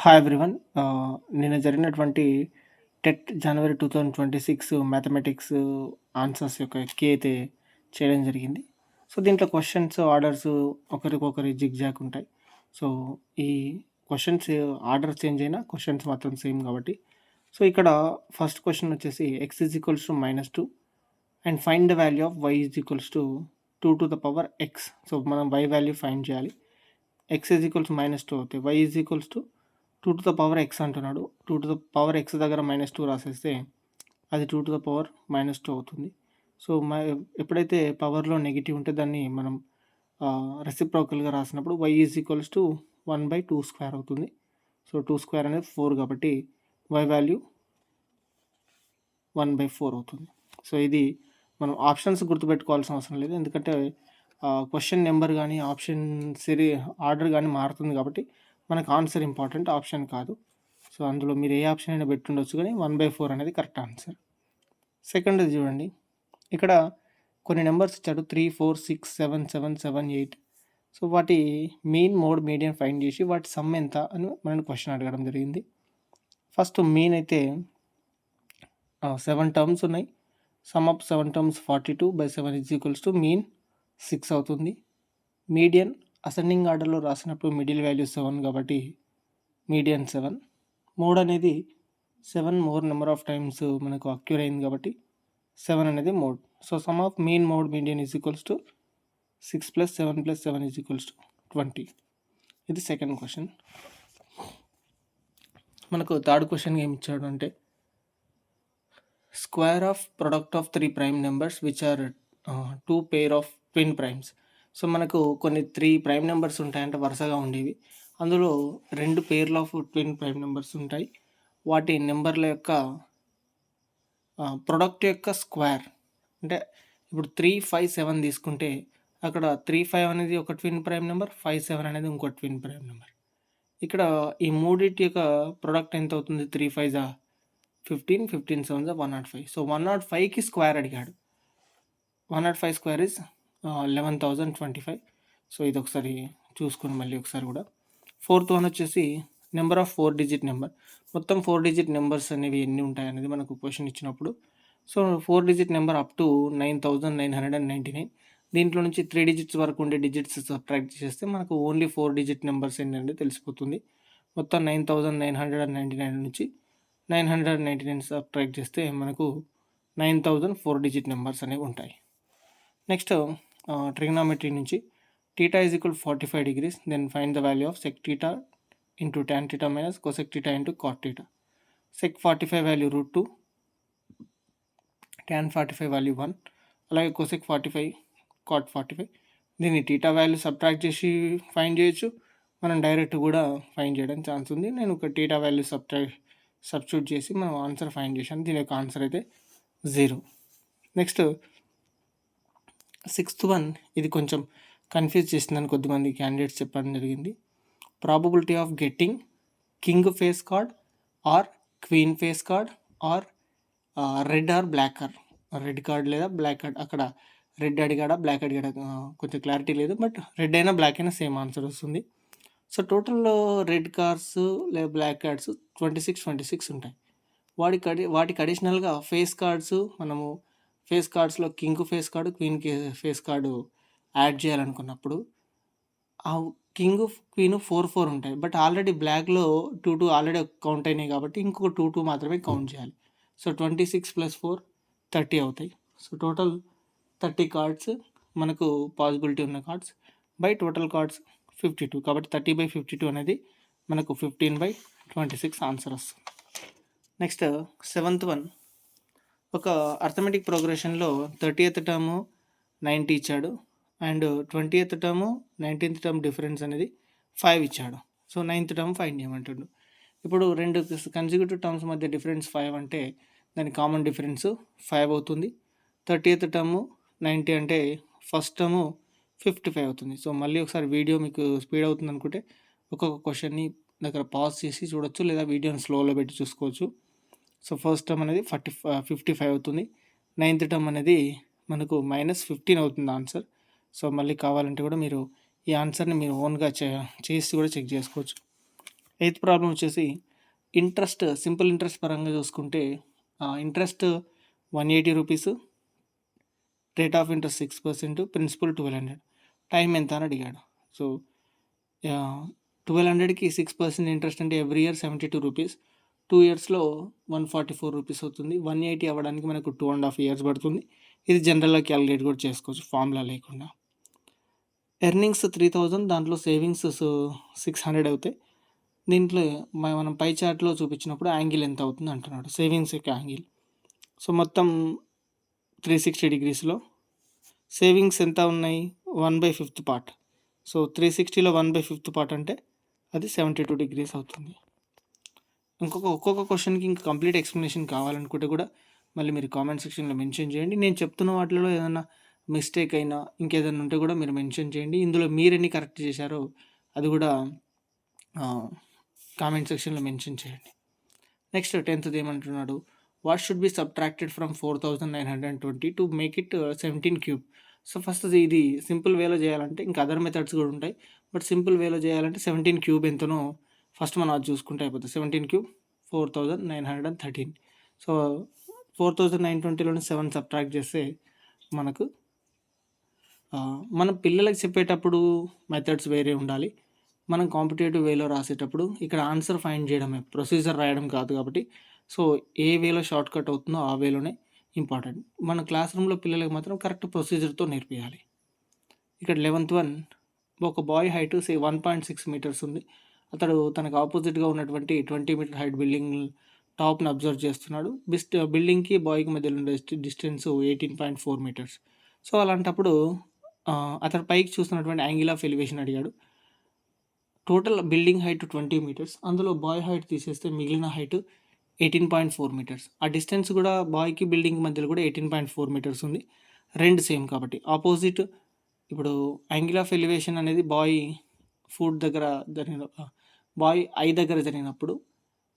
Hi everyone. నిన్న జరిగినటువంటి TET జనవరి 2026 mathematics answers యొక్క కే అయితే చేయడం జరిగింది. సో, దీంట్లో క్వశ్చన్స్ ఆర్డర్స్ ఒకరికొకరు జిగ్‌జాగ్ ఉంటాయి. సో, ఈ క్వశ్చన్స్ ఆర్డర్ చేంజ్ అయినా క్వశ్చన్స్ మాత్రం సేమ్ కాబట్టి, సో, ఇక్కడ ఫస్ట్ క్వశ్చన్ వచ్చేసి X is equals to minus two and find the value of Y is equals to two to the power X. So, మనం why value find చేయాలి. X is equals -2 అవుతాయి. Y is equals to two to the power X అంటున్నాడు. Two to the power X దగ్గర minus two రాసేస్తే అది two to the power minus two అవుతుంది. So, my ఎప్పుడైతే పవర్‌లో నెగిటివ్ ఉంటే దాన్ని మనం ఆహ్, రెసిప్రోకల్‌గా రాసినప్పుడు Y is equals to 1/2 square అవుతుంది. సో, టూ స్క్వేర్ అనేది ఫోర్ కాబట్టి వై వాల్యూ 1/4 అవుతుంది. సో, ఇది మనం ఆప్షన్స్ గుర్తుపెట్టుకోవాల్సిన అవసరం లేదు. ఎందుకంటే క్వశ్చన్ నెంబర్ కానీ ఆప్షన్ సిరి ఆర్డర్ కానీ మారుతుంది కాబట్టి మనకు ఆన్సర్ ఇంపార్టెంట్ ఆప్షన్ కాదు. సో, అందులో మీరు ఏ ఆప్షన్ అయినా పెట్టుండొచ్చు గానీ 1/4 అనేది కరెక్ట్ ఆన్సర్. సెకండ్ చూడండి. ఇక్కడ కొన్ని నెంబర్స్ ఇచ్చాడు 3, 4, 6, 7, 7, 7, 8 సో, వాటి మెయిన్ మోడ్, మీడియం ఫైండ్ చేసి వాటి సమ్ ఎంత అని మనల్ని క్వశ్చన్ అడగడం జరిగింది. ఫస్ట్ మెయిన్ అయితే సెవెన్ టర్మ్స్ ఉన్నాయి. Sum of seven terms 42/7 is equals to mean six అవుతుంది. మీడియన్ అసెండింగ్ ఆర్డర్‌లో రాసినప్పుడు మిడిల్ వాల్యూ సెవెన్ కాబట్టి మీడియన్ సెవెన్ మోడ్ అనేది seven more number of times మనకు అక్యూర్ అయింది కాబట్టి సెవెన్ అనేది mode. So, sum of mean mode, median is equals to 6 + 7 + 7 is equals to 20. ఇది సెకండ్ క్వశ్చన్ మనకు థర్డ్ క్వశ్చన్ ఏమి ఇచ్చాడు అంటే square of product of three prime numbers which are two pair of twin primes. So, మనకు కొన్ని three prime numbers ఉంటాయంటే వరుసగా ఉండేవి. అందులో రెండు పేర్ల ఆఫ్ ట్విన్ ప్రైమ్ నెంబర్స్ ఉంటాయి. వాటి నెంబర్ల యొక్క ప్రొడక్ట్ యొక్క స్క్వేర్ అంటే ఇప్పుడు 3, 5, 7 తీసుకుంటే అక్కడ 3, 5 అనేది ఒక twin prime number five seven అనేది ఇంకో ట్విన్ ప్రైమ్ నెంబర్ ఇక్కడ ఈ మూడింటి యొక్క ప్రొడక్ట్ ఎంత అవుతుంది? 3 5 జా 15, 15 7 జా 105. సో, 105కి స్క్వేర్ అడిగాడు. 105 square eleven thousand twenty five so ఇది ఒకసారి చూసుకుని మళ్ళీ ఒకసారి కూడా. ఫోర్త్ వన్ వచ్చేసి number of four digit number మొత్తం ఫోర్ డిజిట్ నెంబర్స్ అనేవి ఎన్ని ఉంటాయనేది మనకు క్వశ్చన్ ఇచ్చినప్పుడు. So four digit number up to nine thousand nine hundred and ninety nine దీంట్లో నుంచి త్రీ డిజిట్స్ వరకు ఉండే డిజిట్స్ సబ్ట్రాక్ట్ చేస్తే మనకు ఓన్లీ ఫోర్ డిజిట్ నెంబర్స్ ఏంటంటే తెలిసిపోతుంది. మొత్తం nine thousand nine hundred and ninety nine నుంచి nine hundred ninety nine subtract చేస్తే మనకు nine thousand four digit numbers అనేవి ఉంటాయి. నెక్స్ట్ ట్రిగ్నామెట్రీ నుంచి theta is equal 45 degrees then find the value of sec theta into tan theta minus cosec theta into cot theta sec 45 value √2 tan 45 value one అలాగే cosec 45 cot 45 దీన్ని theta value subtract చేసి find చేయొచ్చు. మనం direct కూడా find చేయడానికి chance ఉంది. నేను ఒక టీటా వాల్యూ సబ్ట్రా సబ్స్టిట్యూట్ చేసి మనం ఆన్సర్ ఫైండ్ చేశాను. దీని యొక్క ఆన్సర్ అయితే జీరో నెక్స్ట్ సిక్స్త్ వన్ ఇది కొంచెం కన్‌ఫ్యూజ్ చేసిందని కొద్దిమంది క్యాండిడేట్స్ చెప్పడం జరిగింది. Probability of getting king face card or queen face card or red or black card. Red card లేదా బ్లాక్ కార్డ్ అక్కడ రెడ్ అడిగాడ బ్లాక్ అడిగాడ కొంచెం క్లారిటీ లేదు. బట్ రెడ్ అయినా, బ్లాక్ అయినా సేమ్ ఆన్సర్ వస్తుంది. సో, టోటల్ రెడ్ కార్డ్స్ లేదా బ్లాక్ కార్డ్స్ 26, 26 ఉంటాయి. వాటికి అడి వాటికి అడిషనల్‌గా ఫేస్ కార్డ్స్ మనము ఫేస్ కార్డ్స్‌లో కింగ్ ఫేస్ కార్డు క్వీన్ కే ఫేస్ కార్డు యాడ్ చేయాలనుకున్నప్పుడు ఆ కింగ్, క్వీన్ 4, 4 ఉంటాయి. బట్ ఆల్రెడీ బ్లాక్‌లో 2, 2 ఆల్రెడీ కౌంట్ అయినాయి కాబట్టి ఇంకొక 2, 2 మాత్రమే కౌంట్ చేయాలి. సో, 26 + 4 30 అవుతాయి. సో, టోటల్ 30 కార్డ్స్ మనకు పాసిబిలిటీ ఉన్న కార్డ్స్ బై టోటల్ కార్డ్స్ 52 కాబట్టి 30/52 అనేది మనకు 15/26 ఆన్సర్ వస్తుంది. నెక్స్ట్ సెవెంత్ వన్ ఒక అర్థమెటిక్ ప్రోగ్రెషన్‌లో 30థ్ టర్మ్ 90 ఇచ్చాడు. అండ్ 20థ్ టర్మ్, 19థ్ టర్మ్ డిఫరెన్స్ అనేది ఫైవ్ ఇచ్చాడు. సో, నైన్త్ టర్మ్ ఫైండ్ చేయమంటాడు ఇప్పుడు రెండు కన్సిక్యూటివ్ టర్మ్స్ మధ్య డిఫరెన్స్ ఫైవ్ అంటే దాని కామన్ డిఫరెన్స్ ఫైవ్ అవుతుంది. 30థ్ టర్మ్ 90 అంటే ఫస్ట్ టర్మ్ 55 అవుతుంది. సో, మళ్ళీ ఒకసారి వీడియో మీకు స్పీడ్ అవుతుంది అనుకుంటే ఒక్కొక్క క్వశ్చన్ని దగ్గర పాజ్ చేసి చూడొచ్చు లేదా వీడియోని స్లోలో పెట్టి చూసుకోవచ్చు. సో, ఫస్ట్ టర్మ్ అనేది ఫార్టీ ఫిఫ్టీ ఫైవ్ అవుతుంది. నైన్త్ టర్మ్ అనేది మనకు -15 అవుతుంది ఆన్సర్. సో, మళ్ళీ కావాలంటే కూడా మీరు ఈ ఆన్సర్‌ని మీరు ఓన్‌గా చే చేసి కూడా చెక్ చేసుకోవచ్చు. ఎయిత్ ప్రాబ్లం వచ్చేసి ఇంట్రెస్ట్ సింపుల్ ఇంట్రెస్ట్ పరంగా చూసుకుంటే interest one eighty rupees rate of interest six percent principal twelve hundred time ఎంత అని అడిగాడు సో ట్వెల్వ్ హండ్రెడ్కి సిక్స్ పర్సెంట్ ఇంట్రెస్ట్ అంటే every year seventy two rupees two ఇయర్స్లో వన్ ఫార్టీ ఫోర్ రూపీస్ అవుతుంది. One eighty అవ్వడానికి మనకు టూ అండ్ హాఫ్ ఇయర్స్ పడుతుంది. ఇది జనరల్గా క్యాలిక్యులేట్ కూడా చేసుకోవచ్చు ఫార్ములా లేకుండా. ఎర్నింగ్స్ త్రీ థౌజండ్ దాంట్లో సేవింగ్స్ సిక్స్ హండ్రెడ్ అవుతాయి. దీంట్లో మనం పై చార్ట్లో చూపించినప్పుడు యాంగిల్ ఎంత అవుతుంది అంటున్నాడు. సేవింగ్స్ యొక్క యాంగిల్. సో మొత్తం త్రీ సిక్స్టీ డిగ్రీస్లో. సేవింగ్స్ ఎంత ఉన్నాయి? One by fifth part. So three సిక్స్టీలో one by fifth part అంటే అది సెవెంటీ టూ డిగ్రీస్ అవుతుంది. ఇంకొక ఒక్కొక్క క్వశ్చన్కి ఇంకా కంప్లీట్ ఎక్స్ప్లెనేషన్ కావాలనుకుంటే కూడా మళ్ళీ మీరు కామెంట్ సెక్షన్లో మెన్షన్ చేయండి. నేను చెప్తున్న వాటిలో ఏదైనా మిస్టేక్ అయినా ఇంకేదైనా ఉంటే కూడా మీరు మెన్షన్ చేయండి. ఇందులో మీరు ఎన్ని కరెక్ట్ చేశారో అది కూడా కామెంట్ సెక్షన్లో మెన్షన్ చేయండి. నెక్స్ట్ టెన్త్ ఏమంటున్నాడు? What should be subtracted from four thousand nine hundred and twenty to make it seventeen cube so first ఇది సింపుల్ వేలో చేయాలంటే ఇంకా అదర్ మెథడ్స్ కూడా ఉంటాయి. బట్ సింపుల్ వేలో చేయాలంటే సెవెంటీన్ క్యూబ్ ఎంతనో ఫస్ట్ మనం అది చూసుకుంటే అయిపోతుంది. Seventeen cube four thousand nine hundred and thirteen so four thousand nine ట్వంటీలోని seven subtract చేస్తే మనకు మన మనం చెప్పేటప్పుడు మెథడ్స్ వేరే ఉండాలి. మనం కాంపిటేటివ్ వేలో రాసేటప్పుడు ఇక్కడ ఆన్సర్ ఫైండ్ చేయడమే ప్రొసీజర్ రాయడం కాదు కాబట్టి. సో ఏ వేలో షార్ట్ కట్ అవుతుందో ఆ వేలోనే ఇంపార్టెంట్ మన క్లాస్ రూమ్లో పిల్లలకు మాత్రం కరెక్ట్ ప్రొసీజర్తో నేర్పించాలి ఇక్కడ లెవెంత్ వన్ ఒక boy height say one point six metres ఉంది. అతడు తనకు ఆపోజిట్గా ఉన్నటువంటి ట్వంటీ మీటర్ హైట్ బిల్డింగ్ టాప్ని అబ్జర్వ్ చేస్తున్నాడు. బిస్ట్ బిల్డింగ్కి బాయ్కి మధ్యలో ఉండే distance eighteen point four metres. So అలాంటప్పుడు అతడు పైకి చూస్తున్నటువంటి యాంగిల్ ఆఫ్ ఎలివేషన్ అడిగాడు. Total building height twenty metres. అందులో బాయ్ హైట్ తీసేస్తే మిగిలిన height eighteen point four metres. ఆ డిస్టెన్స్ కూడా బాయ్కి బిల్డింగ్ మధ్యలో కూడా ఎయిటీన్ పాయింట్ ఫోర్ మీటర్స్ ఉంది. రెండు సేమ్ కాబట్టి. ఆపోజిట్ ఇప్పుడు యాంగిల్ ఆఫ్ ఎలివేషన్ అనేది బాయ్ ఫుడ్ దగ్గర దాని బాయ్ ఐ దగ్గర జరిగినప్పుడు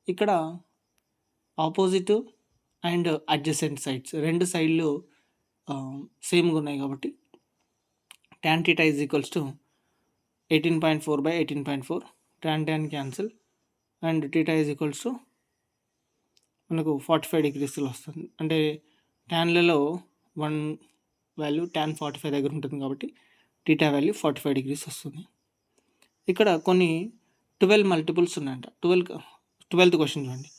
ఇక్కడ ఆపోజిట్ అండ్ అడ్జసెంట్ సైడ్స్ రెండు సైడ్లు సేమ్గా ఉన్నాయి కాబట్టి tan theta is equals to eighteen point four by eighteen point four tan tan cancel and theta is equals to మనకు ఫార్టీ ఫైవ్ డిగ్రీస్లో వస్తుంది. అంటే ట్యాన్లలో one value tan forty five దగ్గర ఉంటుంది కాబట్టి theta value forty five degrees వస్తుంది. ఇక్కడ కొన్ని ట్వెల్వ్ మల్టిపుల్స్ ఉన్నాయంట. ట్వెల్వ్ ట్వెల్త్ క్వశ్చన్ చూడండి.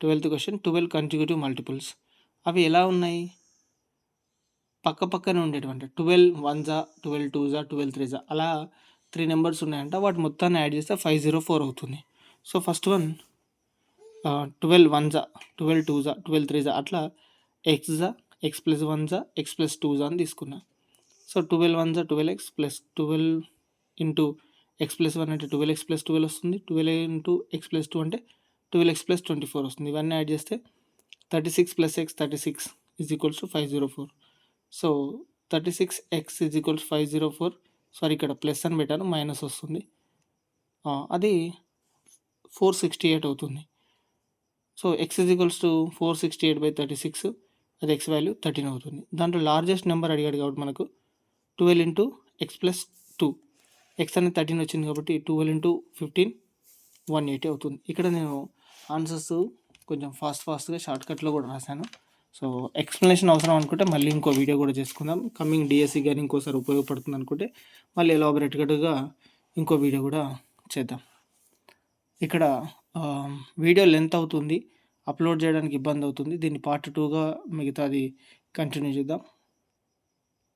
Twelfth question twelve consecutive multiples. అవి ఎలా ఉన్నాయి? పక్క పక్కనే ఉండేటువంటి ట్వెల్వ్ వన్ జా ట్వెల్వ్ టూ జా ట్వెల్వ్ త్రీ జా అలా త్రీ నెంబర్స్ ఉన్నాయంట. వాటి మొత్తాన్ని యాడ్ చేస్తే ఫైవ్ జీరో ఫోర్ అవుతుంది. So first one twelve one జా ట్వెల్వ్ టూ జా ట్వెల్వ్ త్రీ జా అట్లా ఎక్స్ జా ఎక్స్ ప్లస్ వన్ జా ఎక్స్ ప్లస్ టూ జా అని తీసుకున్నా. సో ట్వెల్వ్ వన్ జా twelve x plus twelve into x plus one అంటే ట్వెల్వ్ ఎక్స్ ప్లస్ ట్వెల్వ్ వస్తుంది twelve into x plus two అంటే twelve x plus twenty four వస్తుంది. ఇవన్నీ యాడ్ చేస్తే thirty six plus x thirty six is equals to five zero four so thirty six x is equals five zero four sorry ఇక్కడ plus అని పెట్టాను minus వస్తుంది. అది four sixty eight అవుతుంది. So x is equals to four sixty eight by thirty six అది x value thirteen అవుతుంది. దాంట్లో largest number అడిగాడు కాబట్టి మనకు twelve into x plus two x అనేది థర్టీన్ వచ్చింది కాబట్టి twelve into fifteen one eighty అవుతుంది. ఇక్కడ నేను ఆన్సర్స్ కొంచెం ఫాస్ట్ ఫాస్ట్గా షార్ట్కట్లో కూడా రాశాను. సో ఎక్స్ప్లెనేషన్ అవసరం అనుకుంటే మళ్ళీ ఇంకో వీడియో కూడా చేసుకుందాం. కమింగ్ డిఎస్సి కానీ ఇంకోసారి ఉపయోగపడుతుంది అనుకుంటే మళ్ళీ ఎలాబరేట్గా ఇంకో వీడియో కూడా చేద్దాం. ఇక్కడ వీడియో లెంత్ అవుతుంది. అప్లోడ్ చేయడానికి ఇబ్బంది అవుతుంది. దీన్ని పార్ట్ టూగా మిగతాది కంటిన్యూ చేద్దాం.